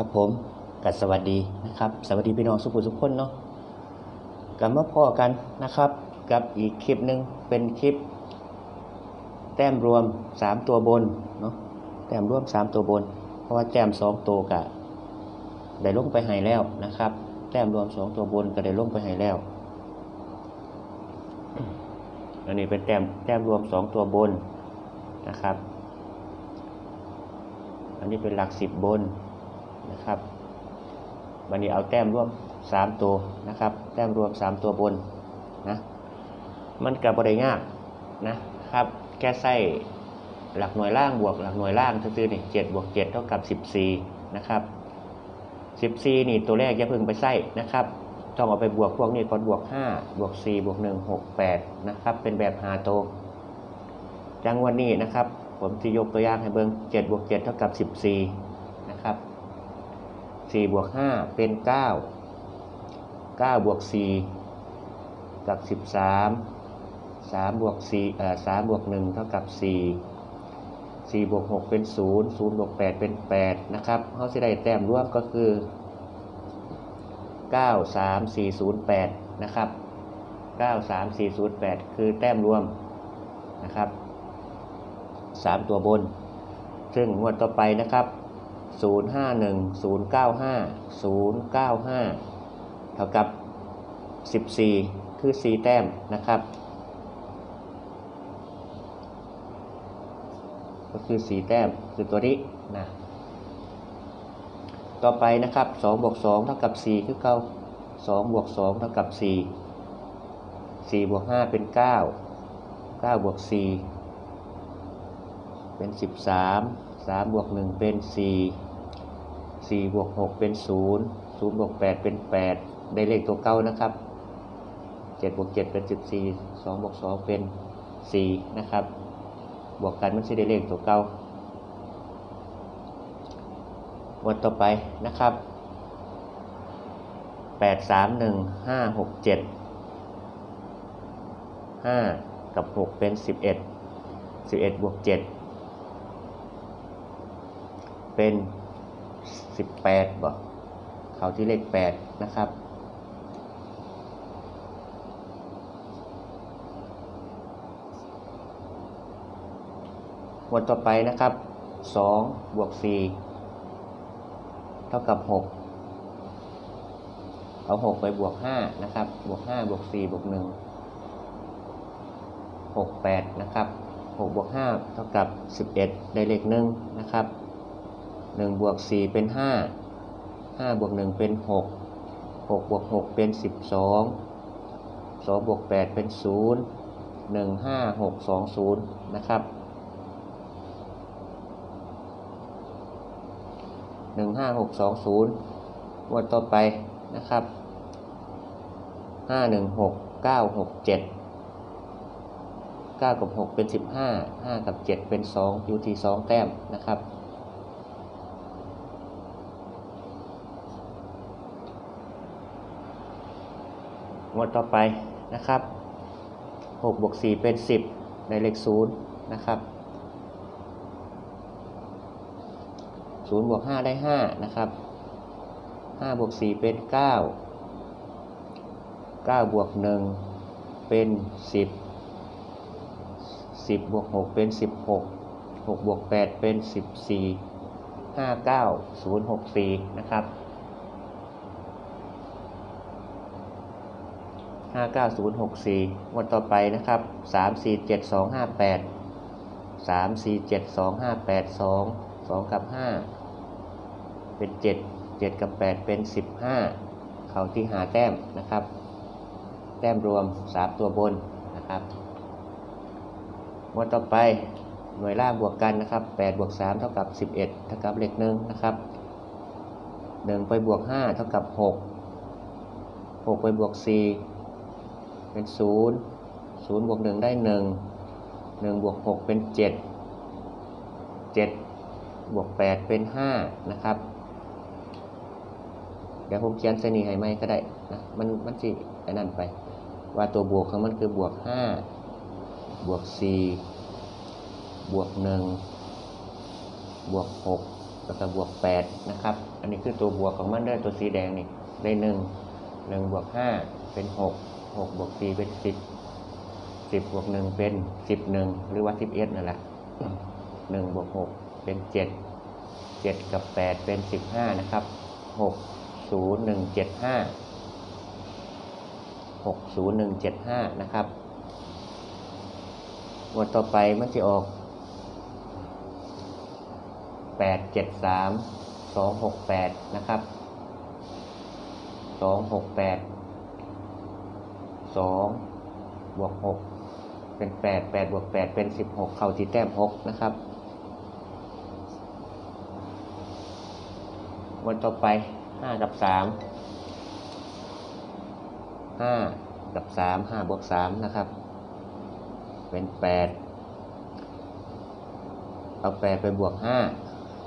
ครับผมกัสวัสดีนะครับ สวัสดีพี่น้องสุขุสุขคนเนาะกลับมาพ่อกันนะครับ กับอีกคลิปหนึ่งเป็นคลิป แต้มรวม 3 ตัวบนเนาะแต้มรวม 3 ตัวบน เพราะว่าแต้ม2ตัวกะได้ลงไปให้แล้วนะครับ แต้มรวม 2 ตัวบนก็ได้ลงไปให้แล้วอันนี้เป็นแต้มแต้มรวม 2 ตัวบนนะครับ อันนี้เป็นหลัก 10 บน นะครับวันนี้เอาแต้มรวม 3 ตัวนะครับ แต้มรวม 3 ตัวบนนะมันกับบริยากนะครับแค่ใส่หลักหน่วยล่างบวกหลักหน่วยล่างซื่อๆนี่เจ็ดบวกเจ็ดเท่ากับสิบสี่นะครับสิบสี่นี่ตัวแรกอย่าเพิ่งไปใส่นะครับต้องเอาไปบวกพวกนี้ก่อนบวกห้าบวกสี่บวกหนึ่งหกแปดนะครับเป็นแบบหาโตวจังวันนี้นะครับ ผมจะยกตัวอย่างให้เบิ้งเจ็ดบวกเจ็ดเท่ากับสิบสี่นะครับ สี่บวกห้าเป็นเก้าเก้าบวกสี่กับสิบสามสามบวกสี่เอ่อสามบวกหนึ่งเท่ากับสี่สี่บวกหกเป็นศูนย์ศูนย์บวกแปดเป็นแปดนะครับเขาจะได้แต้มร่วมก็คือเก้าสามสี่ศูนย์แปดนะครับเก้าสามสี่ศูนย์แปดคือแต้มรวมนะครับสามตัวบน ซึ่งงวดต่อไปนะครับ ศูนย์ห้าหนึ่งศูนย์เก้าห้าศูนย์เก้าห้าเท่ากับสิบสี่คือสีแต้มนะครับ ก็คือสีแต้มคือตัวนี้นะต่อไปนะครับ2บวก2เท่ากับ 4 คือเก่า2บวก2เท่ากับ 4 4บวก5เป็น 9 9บวก4เป็น 13 3บวก1เป็น 4 4บวก6เป็น 0 0บวก8เป็น 8 ได้เลขตัวเก่านะครับ7บวก7เป็น 14 2บวก2เป็น 4 นะครับ บวกกันมันจะได้เลขตัวเก่าวันต่อไปนะครับแปดสามหนึ่งห้าหกเจ็ดห้ากับหกเป็นสิบเอ็ดสิบเอ็ดบวกเจ็ดเป็น สิบแปดบอกเขาที่เลขแปดนะครับวันต่อไปนะครับ2บวก4เท่ากับ6เอา6ไปบวก5นะครับ บวก5บวก4บวก1 6 8นะครับ6บวก5เท่ากับ11ได้เลข1นะครับ 1บวก4เป็น 5 5บวก1เป็น 6 6บวก6เป็น 12 2บวก8เป็น 0 1 5 6 2 0 นะครับหนึ่งห้าหกสองศูนย์วันต่อไปนะครับห้าหนึ่งหกเก้าหกเจ็ดเก้ากับหกเป็นสิบห้าห้ากับเจ็ดเป็นสองอยู่ที่สองแต้มนะครับ งวันต่อไปนะครับหกบวกสี่เป็นสิบในเลขศูนย์นะครับศูนย์บวกห้าได้ห้านะครับห้าบวกสี่เป็นเก้าเก้าบวกหนึ่งเป็นสิบสิบบวกหกเป็นสิบหกหกบวกแปดเป็นสิบสี่ห้าเก้าศูนย์หกสี่นะครับ ห้าเก้าศูนย์หกสี่วันต่อไปนะครับสามสี่เจ็ดสองห้าแปดสามสี่เจ็ดสองห้าแปดสองสองกับห้าเป็นเจ็ดเจ็ดกับแปดเป็นสิบห้าเขาที่หาแต้มนะครับ แต้มรวมสามตัวบนนะครับวันต่อไปหน่วยล่างบวกกันนะครับแปดบวกสามเท่ากับสิบเอ็ดเท่ากับเลขหนึ่งนะครับหนึ่งไปบวกห้าเท่ากับหกหกไปบวกสี่ เป็นศูนย์ศูนย์บวกหนึ่งได้หนึ่งหนึ่งบวกหกเป็นเจ็ดเจ็ดบวกแปดเป็นห้านะครับ เดี๋ยวผมเขียนเสนีให้ไหมก็ได้นะมันมันสิไอ้นั่นไป ว่าตัวบวกของมันคือบวกห้าบวกสี่บวกหนึ่งบวกหกแล้วก็บวกแปดนะครับ อันนี้คือตัวบวกของมันเด้อตัวสีแดงนี่ได้หนึ่งหนึ่งบวกห้าเป็นหก หกบวกสี่เป็นสิบสิบบวกหนึ่งเป็นสิบหนึ่งหรือว่าสิบเอ็ดนั่นแหละหนึ่งบวกหกเป็นเจ็ดเจ็ดกับแปดเป็นสิบห้านะครับหกศูนย์หนึ่งเจ็ดห้าหกศูนย์หนึ่งเจ็ดห้านะครับวันต่อไปมันจะออกแปดเจ็ดสามสองหกแปดนะครับสองหกแปด สองบวกหกเป็นแปดแปดบวกแปดเป็นสิบหกเข้าที่แต้มหกนะครับ วันต่อไปห้ากับสามห้ากับสามห้าบวกสามนะครับ เป็นแปดเอาแปดไปบวกห้า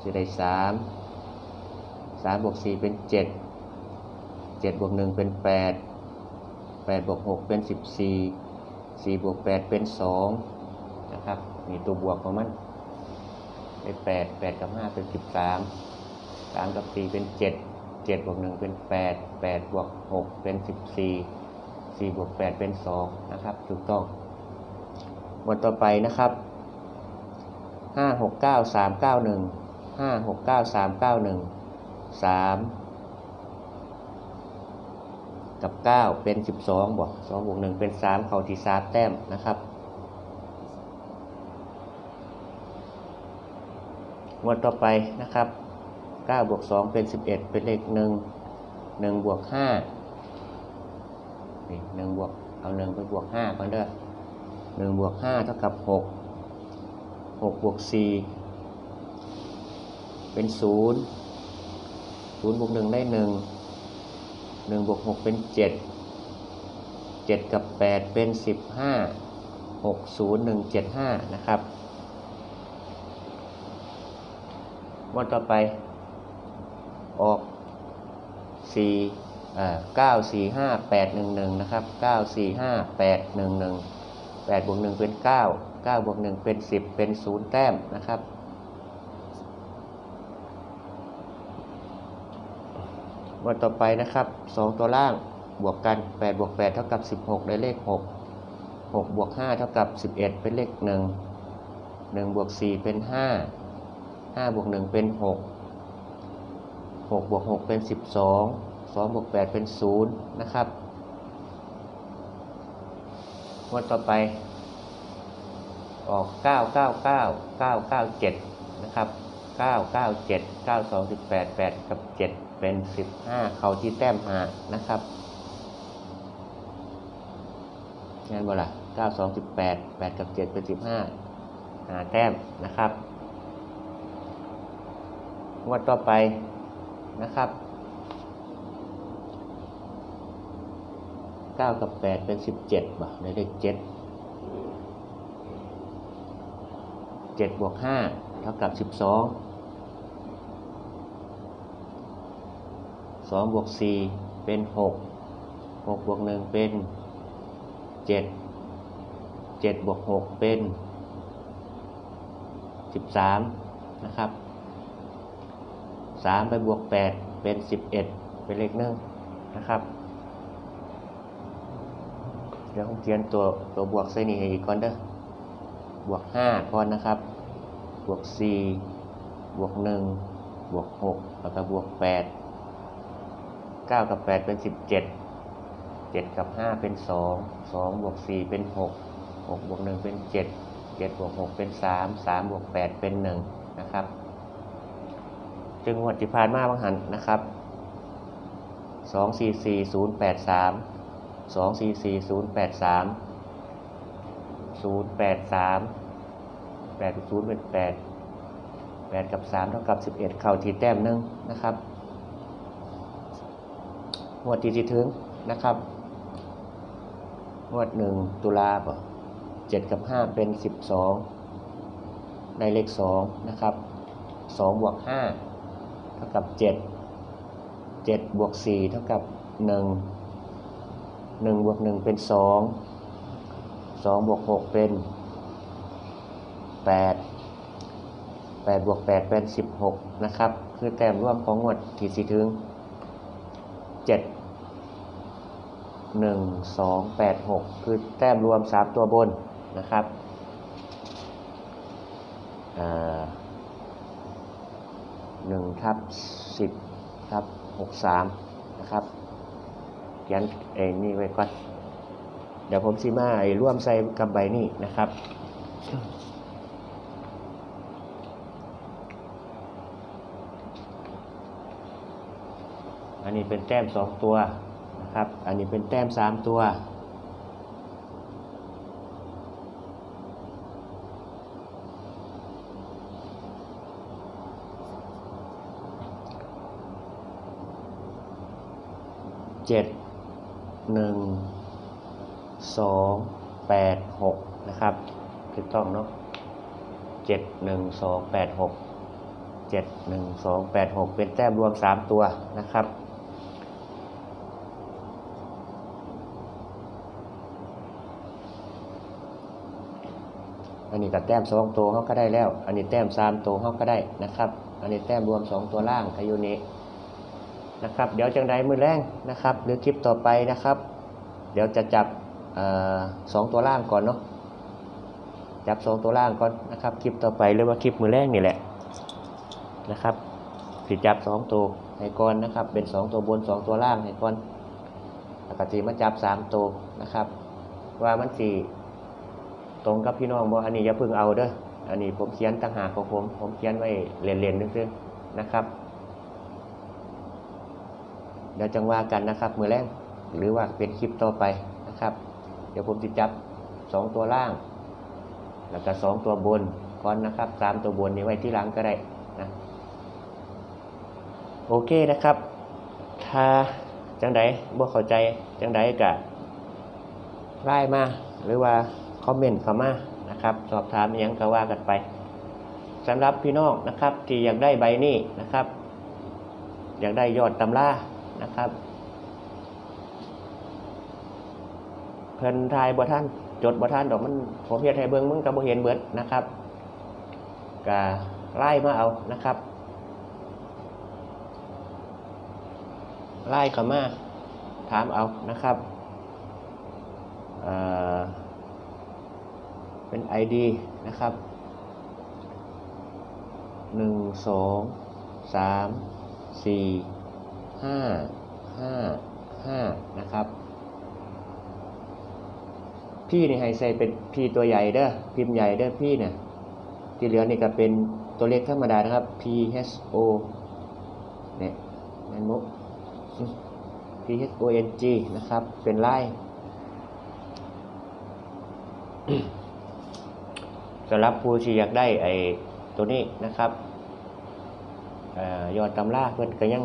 จะได้สามสามบวกสี่เป็นเจ็ดเจ็ดบวกหนึ่งเป็นแปด แปดบวกหกเป็นสิบสี่สี่บวกแปดเป็นสองนะครับมีตัวบวกของมันได้แปดแปดกับห้าเป็นสิบสามสามกับสี่เป็นเจ็ดเจ็ดบวกหนึ่งเป็นแปดแปดบวกหกเป็นสิบสี่สี่บวกแปดเป็นสองนะครับถูกต้องวันต่อไปนะครับห้าหกเก้าสามเก้าหนึ่งห้าห กับเก้าเป็นสิบสองบวกสองบวกหนึ่งเป็นสามเข้าที่สามแต้มนะครับวันต่อไปนะครับเก้าบวกสองเป็นสิบเอ็ดเป็นเลขหนึ่งหนึ่งบวกห้านี่หนึ่งบวกเอาหนึ่งไปบวกห้าก่อนเด้อหนึ่งบวกห้าเท่ากับหกหกบวกสี่เป็นศูนย์ศูนย์บวกหนึ่งได้หนึ่ง หนึ่งบวกหกเป็นเจ็ดเจ็ดกับแปดเป็นสิบห้าหกศูนย์หนึ่งเจ็ดห้านะครับวันต่อไปออกสี่เก้าสี่ห้าแปดหนึ่งหนึ่งนะครับเก้าสี่ห้าแปดหนึ่งหนึ่งแปดบวกหนึ่งเป็นเก้าเก้าบวกหนึ่งเป็นสิบเป็นศูนย์แต้มนะครับ วันต่อไปนะครับสองตัวล่างบวกกันแปดบวกแปดเท่ากับสิบหกได้เลขหกหกบวกห้าเท่ากับสิบเอ็ดเป็นเลขหนึ่งหนึ่งบวกสี่เป็นห้าห้าบวกหนึ่งเป็นหกหกบวกหกเป็นสิบสองสองบวกแปดเป็นศูนย์นะครับงวดต่อไป ออก 9 9 9 9 9 7 นะครับ 9 9 7 9 2 18 8 กับ 7 เป็น 15 เขาที่แต้มหานะครับงั้นบ่ล่ะ9 2 18 8 กับ 7 เป็น 15 หาแต้มนะครับงวดต่อไปนะครับ 9 กับ 8 เป็น 17บ่ะได้เลข7 7บวก5เท่ากับ 12 2บวก4เป็น 6 6บวก1เป็น 7 7บวก6เป็น 13 นะครับ 3 ไปบวก 8 เป็น 11 เป็นเลขหนึ่งนะครับเดี๋ยวผมเขียนตัวตัวบวกใส่นี่ให้อีกก่อนเด้อบวกห้าก่อนนะครับ บวกสี่บวกหนึ่งบวกหกแล้วก็บวกแปด เก้ากับแปดเป็นสิบเจ็ดเจ็ดกับห้าเป็นสองสองบวกสี่เป็นหกหกบวกหนึ่งเป็นเจ็ดเจ็ดบวกหกเป็นสามสามบวกแปดเป็นหนึ่งนะครับ จึงวัติพานมาบางหันนะครับสองสี่สี่ศูนย์แปดสามสองสี่สี่ศูนย์แปดสามศูนย์แปดสามแปดศูนย์เป็นแปดแปดกับสามเท่ากับสิบเอ็ดเข่าทีแต้มหนึ่งนะครับ งวดที่จะถึงนะครับ งวดหนึ่งตุลาป่เจ็ดกับห้าเป็นสิบสองในเลขสองนะครับสองบวกห้าเท่ากับเจ็ดเจ็ดบวกสี่เท่ากับหนึ่งหนึ่งบวกหนึ่งเป็นสองสองบวกหกเป็นแปด8บวก8เป็น16นะครับ คือแต้มร่วมของงวดที่สิถึง 1 2 8 6 คือแต้มรวม 3 ตัวบนนะครับหนึ่งทับสิบทับหกสามนะครับเขียนเองนี่ไว้ก่อน เดี๋ยวผมซีมาไอ้ร่วมใส่กับใบนี้นะครับ อันนี้เป็นแต้มสองตัวนะครับ อันนี้เป็นแต้มสามตัว เจ็ดหนึ่งสองแปดหกนะครับถูกต้องเนาะเจ็ดหนึ่งสองแปดหกเจ็ดหนึ่งสองแปดหกเป็นแต้มรวมสามตัวนะครับ นนี้กับแต้มสองตัวเขาก็ได้แล้ว อันนี้แต้มสามตัวเขาก็ได้นะครับ อันนี้แต้มรวมสองตัวล่างอายุนี้นะครับ เดี๋ยวจังใดมือแรงนะครับ หรือคลิปต่อไปนะครับ เดี๋ยวจะจับออสองตัวล่างก่อนเนาะจับสองตัวล่างก่อนนะครับ คลิปต่อไปหรือว่าคลิปมือแรงนี่แหละนะครับสิจับสองตัวให้ก่อนนะครับ เป็นสองตัวบนสองตัวล่างให้ก่อนแล้วก็สีมาจับสามตัวนะครับ ว่ามันสี่ ตรงกับพี่น้องบ่อันนี้อย่าเพิ่งเอาเด้ออันนี้ผมเขียนต่างหากของผม ผมเขียนไว้เรียนๆนึงๆนะครับเดี๋ยวจังว่ากันนะครับมือแรกหรือว่าเป็นคลิปต่อไปนะครับ เดี๋ยวผมจะจับสองตัวล่าง แล้วก็สองตัวบนก่อนนะครับสามตัวบนนี้ไว้ที่หลังก็ได้นะโอเคนะครับ ถ้าจังใดบ่เข้าใจจังใดก็ไล่มาหรือว่า อมเมนต์เข้ามานะครับ สอบถามยังก็ว่ากันไปสำหรับพี่น้องนะครับ ที่อยากได้ใบนี้นะครับ อยากได้ยอดตำรานะครับ เพิ่นทายบ่ท่านจดบ่ท่านดอกมันผมเฮ็ดให้เบิ่งมึงก็บ่เห็นเบิดนะครับก็ไล่มาเอานะครับไล่เข้ามาถามเอานะครับเอ่อ เป็น ID นะครับหนึ่งสองสามสี่ห้าห้าห้านะครับ พี่นี่ให้ใส่เป็นพี่ตัวใหญ่เด้อพิมพ์ใหญ่เด้อพี่เนี่ยที่เหลือนี่ก็เป็นตัวเลขธรรมดานะครับ P H O เนี่ยแมนมุก P H O N G นะครับ เป็นไล่ สำหรับผู้ที่อยากได้ไอ้ตัวนี้นะครับอยอดตำราเพื่อนก็ยัง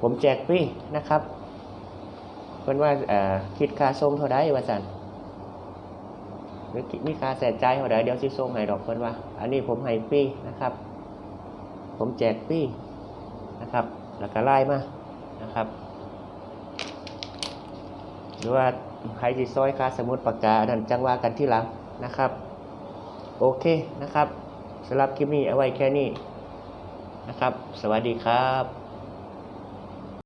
ผมแจกฟรีนะครับ เพื่อนว่าคิดค่าส่งเท่าใดว่าสันหรือมีค่าแสนใจเท่าใดเดี๋ยวสิส่งให้ดอกเพื่อนว่า อันนี้ผมให้ฟรีนะครับ ผมแจกฟรีนะครับ แล้วก็ไล่มานะครับ หรือว่าใครที่ซอยค่าสมุดปากกาอันนั้นจังว่ากันที่หลังนะครับ โอเคนะครับสำหรับคลิปนี้เอาไว้แค่นี้นะครับ สวัสดีครับ